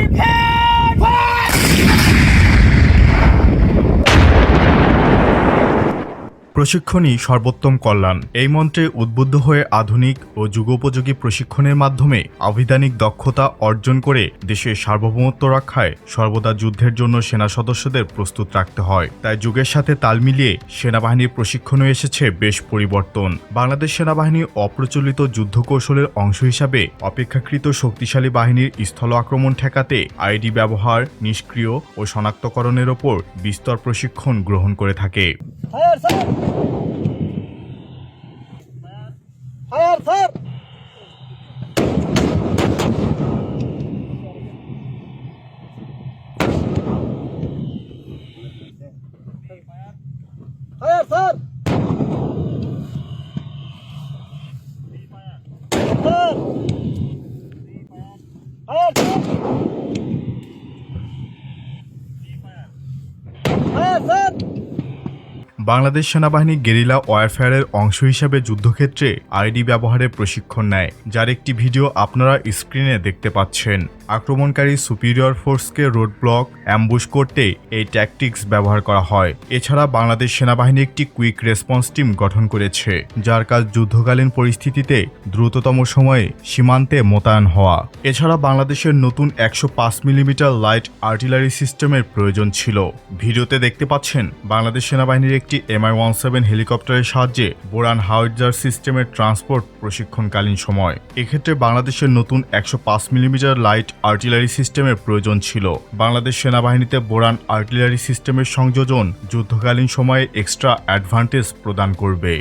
Repair! প্রশিক্ষণই সর্বোত্তম কল্যাণ। এই মন্ত্রে উদ্বুদ্ধ হয়ে আধুনিক ও যুগোপযোগী প্রশিক্ষণের মাধ্যমে আবিধানিক দক্ষতা অর্জন করে দেশের সার্বভৌমত্ব রক্ষায় সর্বদা যুদ্ধের জন্য সেনা সদস্যদের প্রস্তুত রাখতে হয়। তাই যুগের সাথে তাল মিলিয়ে সেনাবাহিনীর প্রশিক্ষণও এসেছে বেশ পরিবর্তন। বাংলাদেশ সেনাবাহিনী অপ্রচলিত যুদ্ধ কৌশলের অংশ হিসাবে অপেক্ষাকৃত শক্তিশালী বাহিনীর স্থল আক্রমণ ঠেকাতে আইডি ব্যবহার, নিষ্ক্রিয় ও শনাক্তকরণের ওপর বিস্তর প্রশিক্ষণ গ্রহণ করে থাকে। Tayar sar. Tayar sar. Tayar sar. Sar. Tayar sar. Tayar sar. Bangladesh সেনাবাহিনী গেরিলা ওয়ারফেয়ারের অংশ হিসাবে যুদ্ধক্ষেত্রে আইডি ব্যবহারের প্রশিক্ষণ নেয়, যার একটি ভিডিও আপনারা স্ক্রিনে দেখতে পাচ্ছেন। আক্রমণকারী সুপিরিয়র ফোর্সকে রোড ব্লক অ্যাম্বুশ করতে এই ট্যাকটিক্স ব্যবহার করা হয়। এছাড়া বাংলাদেশ সেনাবাহিনী একটি কুইক রেসপন্স টিম গঠন করেছে, যার কাজ যুদ্ধকালীন পরিস্থিতিতে দ্রুততম সময়ে সীমান্তে মোতায়েন হওয়া। এছাড়া বাংলাদেশের নতুন একশো পাঁচ মিলিমিটার লাইট আর্টিলারি সিস্টেমের প্রয়োজন ছিল। ভিডিওতে দেখতে পাচ্ছেন, বাংলাদেশ সেনাবাহিনীর একটি এমআই ওয়ান সেভেন হেলিকপ্টারের সাহায্যে বোরান হাউজার সিস্টেমের ট্রান্সপোর্ট প্রশিক্ষণকালীন সময়। এক্ষেত্রে বাংলাদেশের নতুন একশো পাঁচ মিলিমিটার লাইট আর্টিলারি সিস্টেমের প্রয়োজন ছিল। বাংলাদেশ সেনাবাহিনীতে বোরান আর্টিলারি সিস্টেমের সংযোজন যুদ্ধকালীন সময়ে এক্সট্রা অ্যাডভান্টেজ প্রদান করবে।